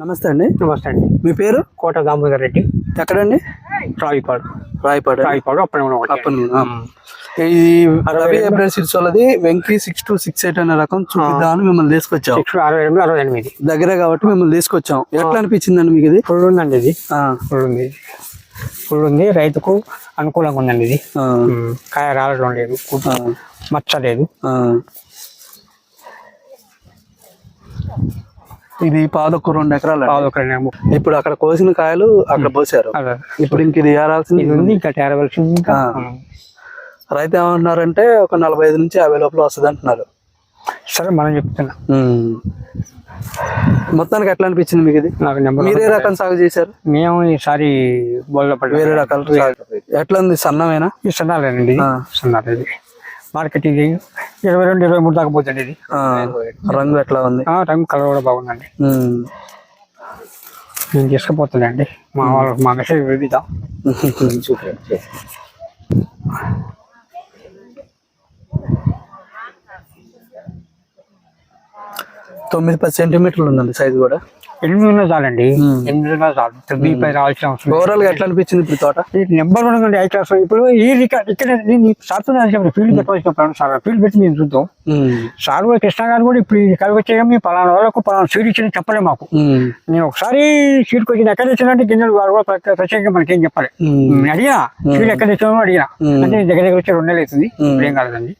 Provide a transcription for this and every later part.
నమస్తే అండి. నమస్తే అండి. మీ పేరు? కోట దామోదర్ రెడ్డి. ఎక్కడండి? రావిపాడు. రాయపాడు రావిపాడు అప్పుడు అప్పటి ఇది రవి ఏప్రిల్ సిక్స్ వాళ్ళది Venky six two six eight అనే రకం చూపిద్దామని మిమ్మల్ని తీసుకొచ్చాం. అరవై ఎనిమిది అరవై ఎనిమిది. దగ్గరే కాబట్టి మిమ్మల్ని తీసుకొచ్చాం. ఎట్లా అనిపించిందండి మీకు ఇది? ఫుల్ ఉందండి ఇది. ఆ, ఫుల్ ఉంది. ఫుల్ ఉంది. రైతుకు అనుకూలంగా ఉందండి ఇది. కాయ రాలడం లేదు. కు- ఇది పాదొక్క రెండు ఎకరాలు. ఇప్పుడు అక్కడ కోసిన కాయలు అక్కడ పోసారు. ఇప్పుడు ఇంక ఇది ఏరాల్సింది ఉంది ఇంకా తేరవలసింది ఇంకా. రైతు ఏమంటున్నారంటే ఒక నలభై ఐదు నుంచి యాభై లోపల వస్తుంది అంటున్నారు. సరే మనం చెప్తున్నా. మొత్తానికి ఎట్లా అనిపించింది మీకు ఇది? నాకు నెంబర్ మీరే రకం సాగు చేశారు? మేము ఈసారి వేరే రకాలు ఎట్లా ఉంది? సన్నమేనా? సన్నాలేనండి. ఇది ఆ. సన్నాలు ఇది మార్కెట్ ఇది ఇరవై రెండు ఇరవై మూడు దాకా పోతుంది ఇది. రంగు ఎట్లా ఉంది? ఆ, రంగు కలర్ కూడా బాగుందండి. నేను తీసుకుపోతుందండి మా వాళ్ళకి మా మెసేజ్ వివిధ తొమ్మిది పది సెంటీమీటర్లు ఉందండి సైజు కూడా. ఎనిమిది ఉన్నా చాలండి. మ్మ్. ఎనిమిది ఉన్నా చాలు. తొమ్మిది పై రావాల్సిన అవసరం. ఓవరాల్గా ఎట్లా అనిపించింది ఇప్పుడు తోట? ఈ నెంబర్ వన్ ఉంది ఐ క్లాస్ ఇప్పుడు ఈ రికార్డ్ ఇక్కడ నేను సార్ ఫీల్డ్ పెట్టవలసిన సార్ ఫీల్డ్ పెట్టి నేను చూద్దాం. సార్ కూడా కృష్ణ గారు కూడా ఇప్పుడు ఈ కలిగి వచ్చే మీ పలానా వాళ్ళకు పలానా సీడ్ ఇచ్చిన చెప్పలే మాకు. నేను ఒకసారి సీడ్కి వచ్చిన ఎక్కడ తెచ్చినట్టు గింజలు వాడు కూడా ప్రత్యేక- ప్రత్యేకంగా మనకి ఏం చెప్పాలి. నేను అడిగినా సీడ్ ఎక్కడ తెచ్చామో అడిగినా. అంటే దగ్గర దగ్గర వచ్చి రెండు నెలలు అవుతుంది. ఇప్పుడు ఏం కాలేదండి.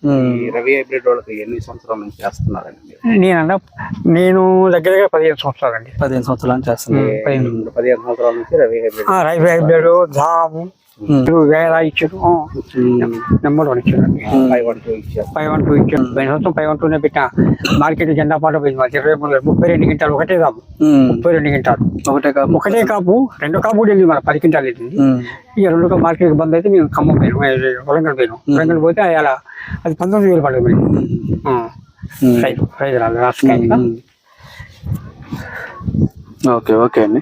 రవి హైబ్రిడ్ వాళ్ళకి ఎన్ని సంవత్సరాల నుంచి చేస్తున్నారండి? నేనన్నా నేను దగ్గర దగ్గర పదిహేను సంవత్సరాలండి. పదిహేను సంవత్సరాలు చేస్తున్నారు పదిహేను పదిహేను సంవత్సరాల నుంచి రవి హైబ్రిడ్ జాము. వేల ఇచ్చారు. నెంబర్ వన్ ఇచ్చారు. ఫైవ్ వన్ టూ ఇచ్చారు. ఫైవ్ వన్ టూ ఇచ్చారు. పైన సంవత్సరం ఫైవ్ వన్ టూనే పెట్టిన మార్కెట్ జెండా పాట పోయింది మాకు ఇరవై మూడు ముప్పై రెండు గింటాలు. ఒకటే కాపు. ముప్పై రెండు గింటాలు. ఒకటే కాపు. ఒకటే కాపు. రెండో కాపు కూడా వెళ్ళింది మన పది గింటాలు వెళ్ళింది. ఇక రెండు కాపు మార్కెట్ బంద్ అయితే మేము ఖమ్మం పోయినాం. వరంగల్ పోయినాం. వరంగల్ పోతే అలా అది పంతొమ్మిది వేలు పడదు. రైతు రైతు రాదు. ఓకే ఓకే అండి.